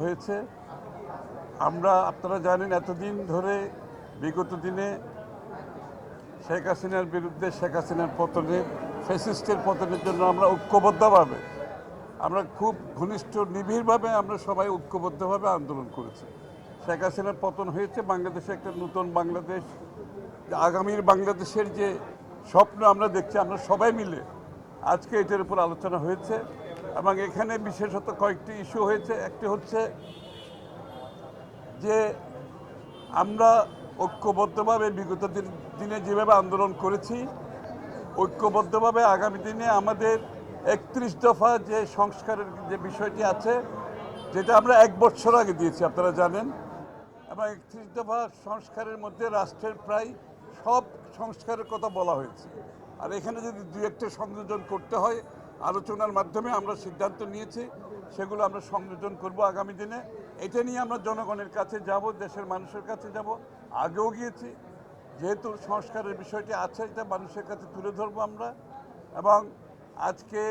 হয়েছে। আমরা, আপনারা জানেন, এতদিন ধরে, বিগত দিনে শেখ হাসিনার বিরুদ্ধে, শেখ হাসিনার পতনের ফেসিস্টের পতনের জন্য আমরা ঐক্যবদ্ধভাবে, আমরা খুব ঘনিষ্ঠ, নিবিড়ভাবে আমরা সবাই ঐক্যবদ্ধভাবে আন্দোলন করেছি। শেখ হাসিনার পতন হয়েছে, বাংলাদেশে একটা নতুন বাংলাদেশ, আগামীর বাংলাদেশের যে স্বপ্ন আমরা দেখছি, আমরা সবাই মিলে আজকে এটার উপর আলোচনা হয়েছে। এবং এখানে বিশেষত কয়েকটি ইস্যু হয়েছে। একটি হচ্ছে যে আমরা ঐক্যবদ্ধভাবে বিগত দিন- যেভাবে আন্দোলন করেছি, ঐক্যবদ্ধভাবে আগামী দিনে আমাদের একত্রিশ দফা যে সংস্কারের যে বিষয়টি আছে, যেটা আমরা এক বছর আগে দিয়েছি, আপনারা জানেন। এবং একত্রিশ দফা সংস্কারের মধ্যে রাষ্ট্রের প্রায় সব সংস্কারের কথা বলা হয়েছে। আর এখানে যদি দু একটা সংযোজন করতে হয় আলোচনার মাধ্যমে আমরা সিদ্ধান্ত নিয়েছি, সেগুলো আমরা সংযোজন করব আগামী দিনে। এটা নিয়ে আমরা জনগণের কাছে যাব, দেশের মানুষের কাছে যাব। আগেও গিয়েছি, যেহেতু সংস্কারের বিষয়টি আছে, এটা মানুষের কাছে তুলে ধরবো আমরা। এবং আজকে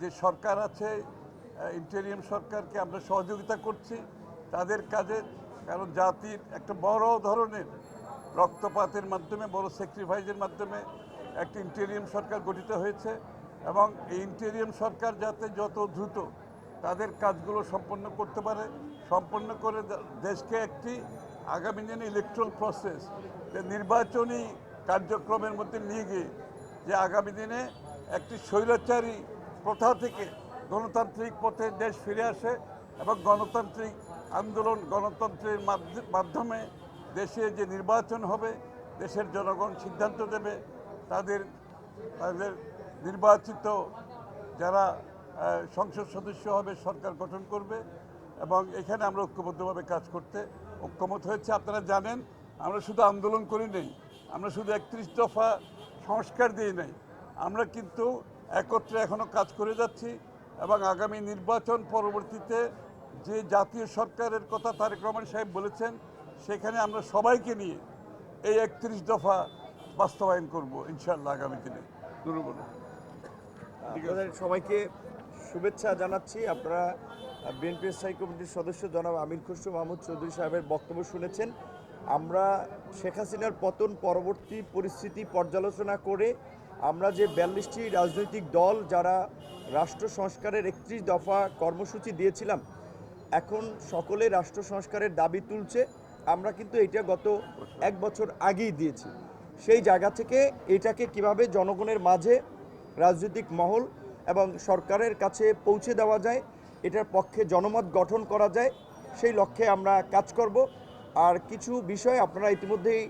যে সরকার আছে ইন্টেরিয়াম সরকারকে আমরা সহযোগিতা করছি তাদের কাজে, কারণ জাতির একটা বড় ধরনের রক্তপাতের মাধ্যমে, বড় স্যাক্রিফাইসের মাধ্যমে একটি ইন্টেরিয়াম সরকার গঠিত হয়েছে। এবং ইন্টেরিয়াম সরকার যাতে যত দ্রুত তাদের কাজগুলো সম্পন্ন করতে পারে, সম্পন্ন করে দেশকে একটি আগামী দিনে ইলেকট্রাল প্রসেস যে নির্বাচনী কার্যক্রমের মধ্যে নিয়ে গিয়ে যে আগামী দিনে একটি স্বৈরাচারী প্রথা থেকে গণতান্ত্রিক পথে দেশ ফিরে আসে এবং গণতান্ত্রিক আন্দোলন গণতন্ত্রের মাধ্য- মাধ্যমে দেশে যে নির্বাচন হবে, দেশের জনগণ সিদ্ধান্ত দেবে তাদের তাদের নির্বাচিত যারা সংসদ সদস্য হবে সরকার গঠন করবে এবং এখানে আমরা ঐক্যবদ্ধভাবে কাজ করতে ঐক্যমত হয়েছে। আপনারা জানেন, আমরা শুধু আন্দোলন করি নেই, আমরা শুধু একত্রিশ দফা সংস্কার দিই নাই। আমরা কিন্তু একত্রে এখনও কাজ করে যাচ্ছি এবং আগামী নির্বাচন পরবর্তীতে যে জাতীয় সরকারের কথা তারেক রহমান সাহেব বলেছেন, সেখানে আমরা সবাইকে নিয়ে এই একত্রিশ দফা বাস্তবায়ন করব ইনশাল্লাহ আগামী দিনে। দুর্বল সবাইকে শুভেচ্ছা জানাচ্ছি। আপনারা বিএনপি স্থায়ী কমিটির সদস্য জনাব আমির খসরু মাহমুদ চৌধুরী সাহেবের বক্তব্য শুনেছেন। আমরা শেখ হাসিনার পতন পরবর্তী পরিস্থিতি পর্যালোচনা করে আমরা যে বিয়াল্লিশটি রাজনৈতিক দল যারা রাষ্ট্র সংস্কারের একত্রিশ দফা কর্মসূচি দিয়েছিলাম, এখন সকলে রাষ্ট্র সংস্কারের দাবি তুলছে। আমরা কিন্তু এটা গত এক বছর আগেই দিয়েছি। সেই জায়গা থেকে এটাকে কীভাবে জনগণের মাঝে রাজনৈতিক মহল এবং সরকারের কাছে পৌঁছে দেওয়া যায়, এটার পক্ষে জনমত গঠন করা যায়, সেই লক্ষ্যে আমরা কাজ করব। আর কিছু বিষয় আপনারা ইতিমধ্যেই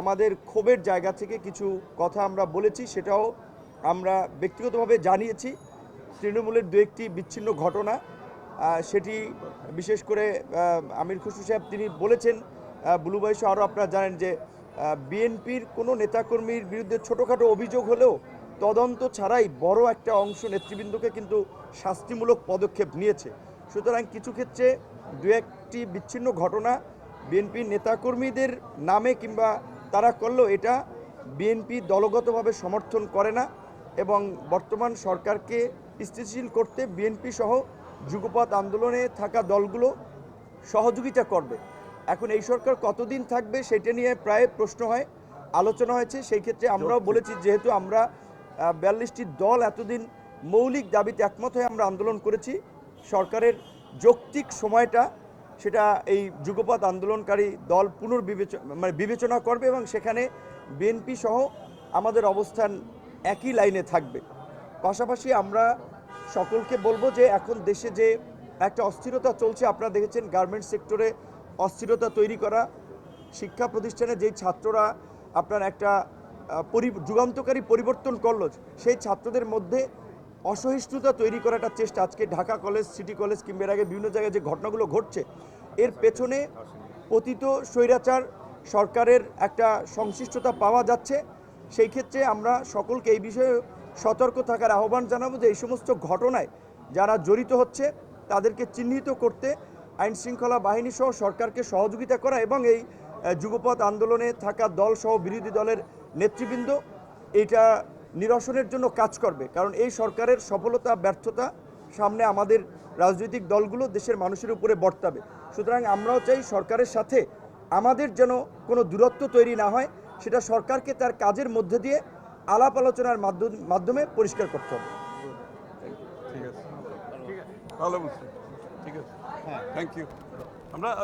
আমাদের ক্ষোভের জায়গা থেকে কিছু কথা আমরা বলেছি, সেটাও আমরা ব্যক্তিগতভাবে জানিয়েছি। তৃণমূলের দু একটি বিচ্ছিন্ন ঘটনা সেটি বিশেষ করে আমির খুশু সাহেব তিনি বলেছেন বুলু বয়স আরও আপনারা জানেন যে বিএনপির কোনো নেতাকর্মীর বিরুদ্ধে ছোটোখাটো অভিযোগ হলেও তদন্ত ছাড়াই বড় একটা অংশ নেতৃবৃন্দকে কিন্তু শাস্তিমূলক পদক্ষেপ নিয়েছে। সুতরাং কিছু ক্ষেত্রে দু একটি বিচ্ছিন্ন ঘটনা বিএনপির নেতাকর্মীদের নামে কিংবা তারা করলেও এটা বিএনপি দলগতভাবে সমর্থন করে না এবং বর্তমান সরকারকে স্থিতিশীল করতে বিএনপি সহ যুগপৎ আন্দোলনে থাকা দলগুলো সহযোগিতা করবে। এখন এই সরকার কতদিন থাকবে সেটা নিয়ে প্রায় প্রশ্ন হয় আলোচনা হয়েছে। সেই ক্ষেত্রে আমরাও বলেছি যেহেতু আমরা বিয়াল্লিশটি দল এতদিন মৌলিক দাবিতে একমত হয়ে আমরা আন্দোলন করেছি। সরকারের যৌক্তিক সময়টা সেটা এই যুগপৎ আন্দোলনকারী দল পুনর্বিবেচনা মানে বিবেচনা করবে এবং সেখানে বিএনপি সহ আমাদের অবস্থান একই লাইনে থাকবে। পাশাপাশি আমরা সকলকে বলব যে এখন দেশে যে একটা অস্থিরতা চলছে, আপনারা দেখেছেন গার্মেন্টস সেক্টরে অস্থিরতা তৈরি করা। শিক্ষা প্রতিষ্ঠানে যেই ছাত্ররা আপনার একটা যুগান্তকারী পরিবর্তন করল সেই ছাত্রদের মধ্যে অসহিষ্ণুতা তৈরি করার একটা চেষ্টা। আজকে ঢাকা কলেজ সিটি কলেজ কিংবা আগে বিভিন্ন জায়গায় যে ঘটনাগুলো ঘটছে এর পেছনে পতিত স্বৈরাচার সরকারের একটা সংশ্লিষ্টতা পাওয়া যাচ্ছে। সেই ক্ষেত্রে আমরা সকলকে এই বিষয়ে সতর্ক থাকার আহ্বান জানাব যে এই সমস্ত ঘটনায় যারা জড়িত হচ্ছে তাদেরকে চিহ্নিত করতে আইন শৃঙ্খলা বাহিনী সহ সরকারকে সহযোগিতা করা এবং এই আহ, যুগপৎ আন্দোলনে থাকা দল সহ বিরোধী দলের নেতৃবৃন্দ এটা নিরসনের জন্য কাজ করবে। কারণ এই সরকারের সফলতা, ব্যর্থতা সামনে আমাদের রাজনৈতিক দলগুলো দেশের মানুষের উপরে বর্তাবে। সুতরাং আমরাও চাই সরকারের সাথে আমাদের যেন কোনো দূরত্ব তৈরি না হয়, সেটা সরকারকে তার কাজের মধ্যে দিয়ে আলাপ আলোচনার মাধ্যম- পরিষ্কার করতে হবে। ঠিক আছে। ঠিক আছে। থ্যাংক ইউ আমরা